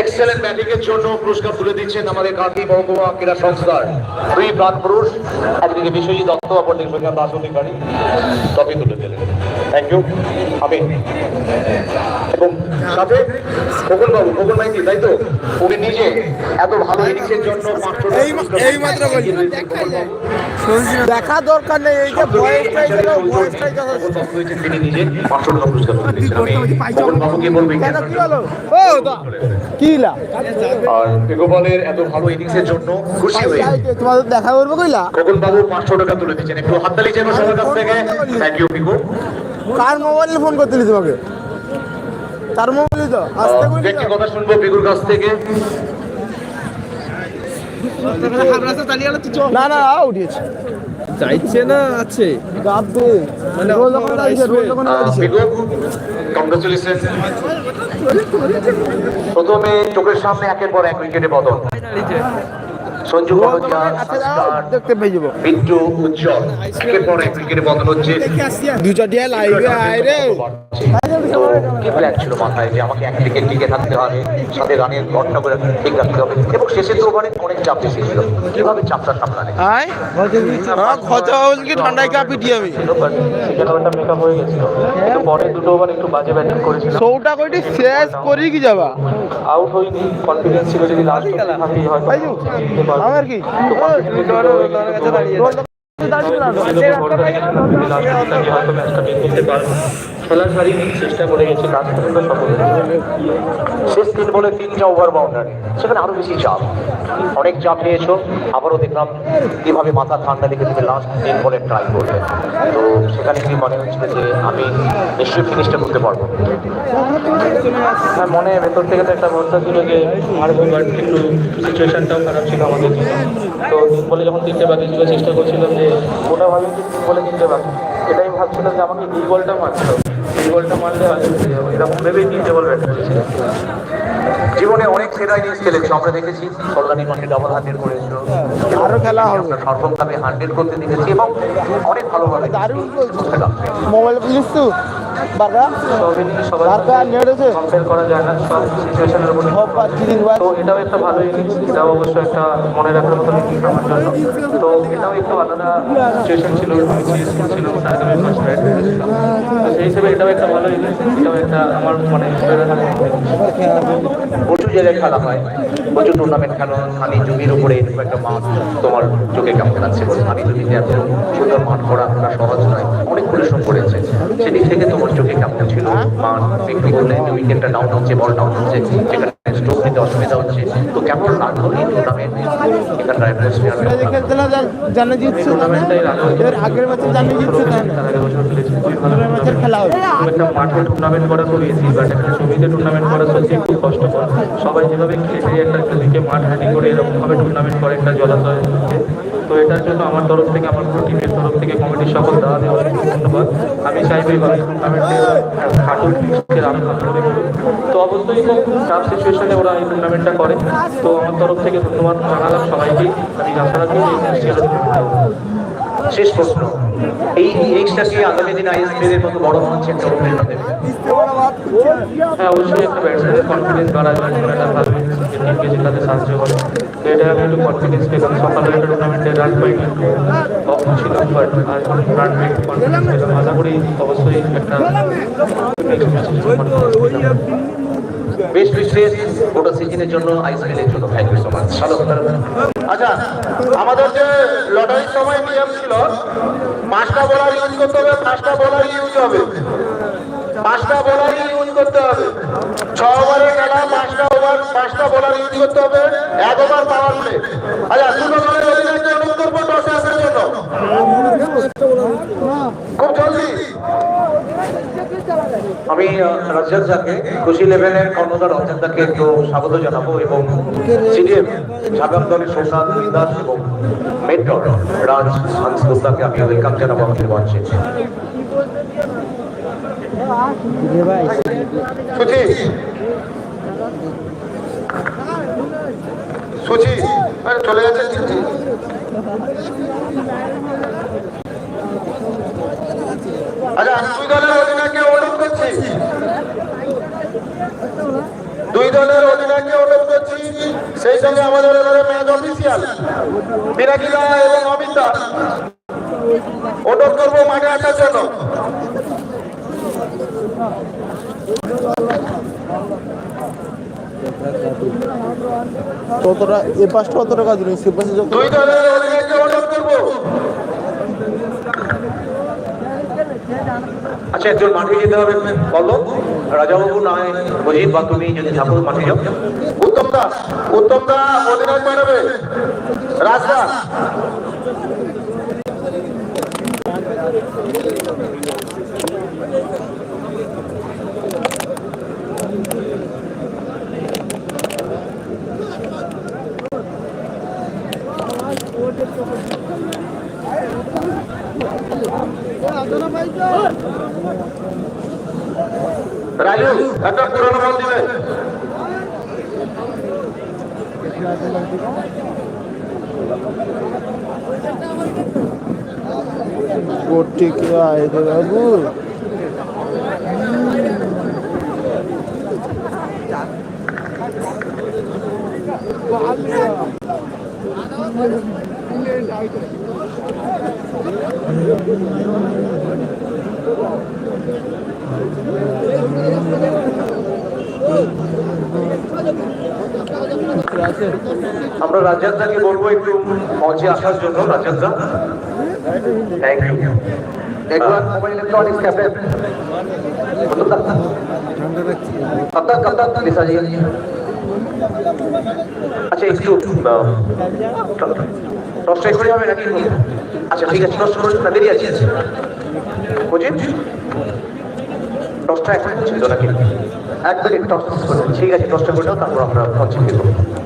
Excellent batting এর জন্য পুরস্কার তুলে দিচ্ছেন আমাদের কাঁথি মহকুমা ক্রীড়া সংস্থার দুই প্রাণ পুরুষ। একদিকে বিশ্বজিৎ দত্ত অপরদিকে সৈন্য দাস অধিকারী। ট্রফি তুলে দিলেন। থ্যাংক ইউ আমি এবং সাথে খোকন বাবু খোকন তাই তো? উনি নিজে এত ভালো ইনিংসের জন্য এই মাত্র বলি দেখা দরকার নেই এই যে বয়সটাই গেল বয়সটাই যথেষ্ট তিনি নিজে পাঁচশো টাকা পুরস্কার তুলে দিচ্ছেন আমি খোকন বাবুকে বলব কেন কি হলো ও আর এত ভালো ইনিংসের জন্য খুশি হয়ে তোমাদের দেখা করব কইলা? খোকন বাবু পাঁচশো টাকা তুলে দিচ্ছেন একটু হাততালি চাইব সবার কাছ থেকে। থ্যাংক ইউ পিকু কার মোবাইলে ফোন করতেলি তোমাকে? তার তো ব্যক্তি কথা শুনব পিকুর কাছ থেকে। না না উঠিয়েছে। চাইছে না আছে? গাব দে মানে রোজ যখন যাইছে রোজ যখন কংগ্রেচুলেশন প্রথমে চোখের সামনে একের পর এক উইকেটে বদল। সঞ্জু দেখতে পেয়ে যাব। বিট্টু উজ্জ্বল। একের পর এক উইকেটে বদল হচ্ছে? দু চারটি লাইভে আয় রে। কি প্ল্যান ছিল মাথায় যে আমাকে এক উইকেট টিকে থাকতে হবে সাথে রানের গড়টা করে ঠিক রাখতে হবে? এবং শেষে তো ওভারে অনেক চাপ বেশি ছিল কীভাবে চাপটা সামলালে? আয়। হ্যাঁ ঠান্ডায় কা পিটি আমি। বাট মেকআপ হয়ে গেছিল। কিন্তু পরে দুটো ওভার একটু বাজে ব্যাটিং করেছিলাম সৌটা কইটি শেষ করি কি যাবা? আউট হইনি কনফিডেন্স ছিল যদি লাস্ট থাকি হয়তো জিততে পারব। আমার কি তো খেলা ছাড়িনি চেষ্টা করে গেছে লাস্ট পর্যন্ত সফল শেষ তিন বলে তিনটা ওভার বাউন্ডারি সেখানে আরও বেশি চাপ। অনেক চাপ নিয়েছো আবারও দেখলাম কীভাবে মাথা ঠান্ডা রেখে তুমি লাস্ট তিন বলে ট্রাই করবে তো সেখানে কি মনে হচ্ছিল যে আমি নিশ্চয়ই ফিনিশটা করতে পারব। হ্যাঁ মনে ভেতর থেকে তো একটা ভরসা ছিল যে বাট একটু সিচুয়েশনটাও খারাপ ছিল আমাদের জন্য। তো বলে যখন তিনটে বাকি ছিল, চেষ্টা করছিলাম যে ওটা ভাবি যে বলে তিনটে বাকি। এটাই ভাবছিলাম যে আমাকে দুই বলটা মারতে দুই বলটা মারলে এরকম ভেবেই নিয়ে বল ব্যাট করেছিলাম জীবনে অনেক ফেরাই নিয়ে খেলেছো আমরা দেখেছি কল্যাণী মাঠে ডাবল হাতের করেছ আরও খেলা হবে। সর্বম কাপে হান্ড্রেড করতে দেখেছি এবং অনেক ভালোভাবে দারুণ মোবাইল পুলিশ তো। বারকা। সবাই বারকা নেট আছে কম্পেয়ার করা যায় না সব সিচুয়েশনের উপর সব তো এটাও একটা ভালো ইনিংস এটাও অবশ্যই একটা মনে রাখার মতো ইনিংস আমার জন্য। তো এটাও একটু আলাদা সিচুয়েশন ছিল সিরিয়াসফুল ছিল তার ফার্স্ট ব্যাট তো সেই হিসেবে এটাও একটা ভালো ইনিংস এটাও একটা আমার মানে মনে রাখার মতো innings। প্রচুর খেলা হয়, প্রচুর টুর্নামেন্ট খেলা খালি জমির উপরে এরকম একটা মাঠ তোমার চোখে কেমন বলো খালি জমিতে এত সুন্দর মাঠ করা করা সহজ নয়, অনেক পরিশ্রম করেছে। সেদিক থেকে তোমার চোখে কেমন ছিল মাঠ একটু বললে উইকেটটা ডাউন হচ্ছে বল ডাউন হচ্ছে, যেখানে স্ট্রোক দিতে অসুবিধা হচ্ছে। তো কেমন লাগল এই একটা মাঠে টুর্নামেন্ট করা খুব ইজি বাট একটা জমিতে টুর্নামেন্ট করা সত্যি কষ্টকর সবাই যেভাবে খেলে, একটা দিকে মাঠ হাঁটি করে এরকমভাবে টুর্নামেন্ট করে, একটা জলাশয় তো এটার জন্য আমার তরফ থেকে, আমার পুরো টিমের তরফ থেকে কমিটির সকল দাদাদের অনেক ধন্যবাদ। আমি চাইব এইভাবে টুর্নামেন্টে হাঁটুর। তো অবশ্যই ওরা এই টুর্নামেন্টটা করে। তো আমার তরফ থেকে ধন্যবাদ জানালাম সবাইকে। আমি আশা রাখি। শেষ প্রশ্ন। এই ইনিংসটা কি আগামী দিন আইএসপিএল এর মতো বড় মঞ্চে হ্যাঁ অবশ্যই একটা ব্যাটসম্যানের কনফিডেন্স বাড়ায় জেতাতে সাহায্য করে। এটা আমি একটু কনফিডেন্স পেলাম সকালে একটা টুর্নামেন্টে রান ছিলাম বাট রান পেয়ে কনফিডেন্স পেলাম আশা করি অবশ্যই একটা বেস্ট উইশেস গোটা সিজনের জন্য আইএসএল এর জন্য থ্যাংক ইউ সো মাচ আচ্ছা আমাদের যে লটারির সময় নিয়ম ছিল, পাঁচটা বলার ইউজ করতে হবে, পাঁচটা বলার ইউজ হবে। পাঁচটা বলার ইউজ করতে হবে। ছ ওভারের খেলা, পাঁচটা ওভার পাঁচটা বলার ইউজ করতে হবে। এক ওভার পাওয়ার প্লে আচ্ছা দুটো দলের অধিনায়ককে অনুরোধ করব টসে আসার জন্য খুব জলদি আমি রাজ্জাক দাকে খুশি লেভেলের কর্ণধার রঞ্জন দাকে একটু স্বাগত জানাব এবং সিডিএম সাবেক দলের সোমনাথ দাস এবং মেন্টর রাজ হান্সগুপ্তাকে আমি ওয়েলকাম জানাব আমাদের মঞ্চে চলে সুচি আচ্ছা দুই দলের অধিনায়ককে অনুরোধ করছি সেই সঙ্গে আমাদের এবারে ম্যাচ অফিসিয়াল পিনাকিদা এবং অমিত অনুরোধ করব মাঠে আসার জন্য। কতটা এ পাশটা কত টাকা দিল সে পাশে দুই দলের অধিনায়ককে অনুরোধ করব আচ্ছা একজন মাঠে যেতে হবে বলো রাজাবাবু নয় মজিদ বা তুমি যদি থাকো মাঠে যাও উত্তম দা উত্তম দা অধিনায়ক বানাবে রাস্তা রাজু একটা পুরনো বল দিবে। কোটি কে আয় রে বাবু আমরা রাজ্জাদাকে বলবো একটু মঞ্চে আসার জন্য রাজ্জাদা থ্যাংক ইউ একবার মোবাইল ইলেকট্রনিক্স ক্যাফে কত কত লিসা জি আচ্ছা একটু টসটাই করে হবে নাকি আচ্ছা ঠিক আছে দশটা না দেরি আছে বুঝি দশটা এখন ছিল নাকি এক মিনিট দশটা ঠিক আছে দশটা দাও তারপর আমরা পৌঁছে করব।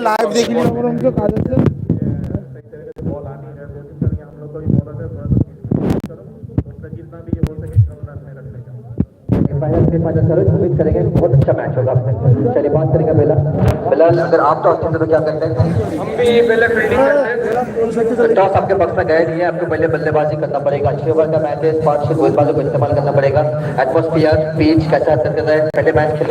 लाइव देखने को उनको काजल से फाइनल में बहुत अच्छा मैच होगा चलिए बात करेंगे गए नहीं है आपको पहले बल्लेबाजी करना पड़ेगा अच्छे ओवर का मैच है इस्तेमाल करना पड़ेगा एटमोसफियर पिच कैसा असर कर रहा मैच खेल